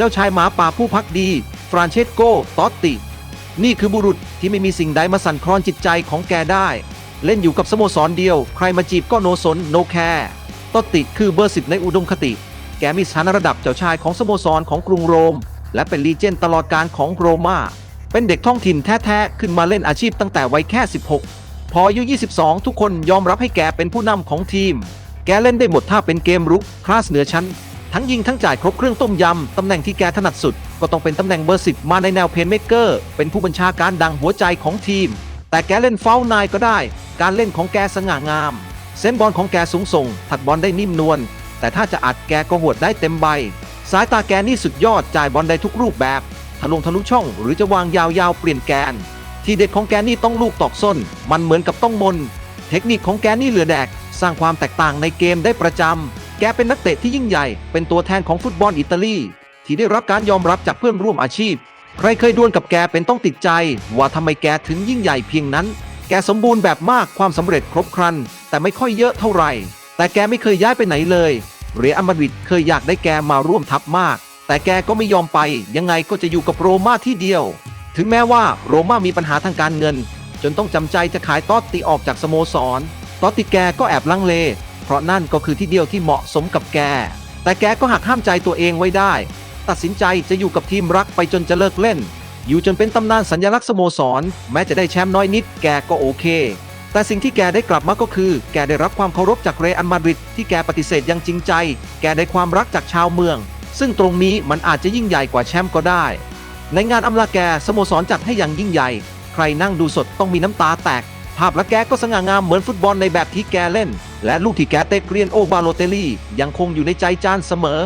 เจ้าชายหมาป่าผู้พักดี ฟรานเชสโกตอตติ นี่คือบุรุษที่ไม่มีสิ่งใดมาสั่นคลอนจิตใจของแกได้ เล่นอยู่กับสโมสรเดียว ใครมาจีบก็โนสนโนแคร์ตอตติคือเบอร์สิบในอุดมคติ แกมีสถานะระดับเจ้าชายของสโมสรของกรุงโรม และเป็นลีเจนตลอดการของโรม่าเป็นเด็กท้องถิ่นแท้ๆขึ้นมาเล่นอาชีพตั้งแต่วัยแค่ 16 พออายุ 22 ทุกคนยอมรับให้แกเป็นผู้นำของทีม แกเล่นได้หมดถ้าเป็นเกมรุกคลาสเหนือชั้น ทั้งยิงทั้งจ่ายครบเครื่องต้มยำ ตำแหน่งที่แกถนัดสุด ก็ต้องเป็นตำแหน่งเบอร์สิบมาในแนวเพนเมเกอร์ เป็นผู้บัญชาการดังหัวใจของทีม แต่แกเล่นเฝ้านายก็ได้ การเล่นของแกสง่างาม เส้นบอลของแกสูงส่ง ถัดบอลได้นิ่มนวล แต่ถ้าจะอัดแกก็หวดได้เต็มใบ สายตาแกนี่สุดยอดจ่ายบอลได้ทุกรูปแบบทะลงทะลุช่อง หรือจะวางยาวๆเปลี่ยนแกน ทีเด็ดของแกนี่ต้องลูกตอกส้น มันเหมือนกับต้องมน เทคนิคของแกนี่เหลือแดก สร้างความแตกต่างในเกมได้ประจำ แกเป็นนักเตะที่ยิ่งใหญ่ เป็นตัวแทนของฟุตบอลอิตาลีที่ได้รับการยอมรับจากเพื่อนร่วมอาชีพ ใครเคยดวลกับแกเป็นต้องติดใจ ว่าทำไมแกถึงยิ่งใหญ่เพียงนั้น แกสมบูรณ์แบบมากความสำเร็จครบครัน แต่ไม่ค่อยเยอะเท่าไหร่ แต่แกไม่เคยย้ายไปไหนเลย เรอัลมาดริดเคยอยากได้แกมาร่วมทัพมาก แต่แกก็ไม่ยอมไป ยังไงก็จะอยู่กับโรม่าที่เดียว ถึงแม้ว่าโรม่ามีปัญหาทางการเงิน จนต้องจำใจจะขายตอตติออกจากสโมสร ตอตติแกก็แอบลังเล เพราะนั่นก็คือที่เดียวที่เหมาะสมกับแก แต่แกก็หักห้ามใจตัวเองไว้ได้ ตัดสินใจจะอยู่กับทีมรักไปจนจะเลิกเล่น อยู่จนเป็นตำนานสัญลักษณ์สโมสร แม้จะได้แชมป์น้อยนิดแกก็โอเค แต่สิ่งที่แกได้กลับมาก็คือ แกได้รับความเคารพจากเรอัลมาดริดที่แกปฏิเสธอยังจริงใจ แกได้ความรักจากชาวเมือง ซึ่งตรงนี้มันอาจจะยิ่งใหญ่กว่าแชมป์ก็ได้ ในงานอำลาแกสโมสรจัดให้อย่างยิ่งใหญ่ ใครนั่งดูสดต้องมีน้ำตาแตก ภาพและแกก็สง่างามเหมือนฟุตบอลในแบบที่แกเล่น และลูกที่แกเตะเกรียนโอบาโลเตลลี่ยังคงอยู่ในใจจานเสมอ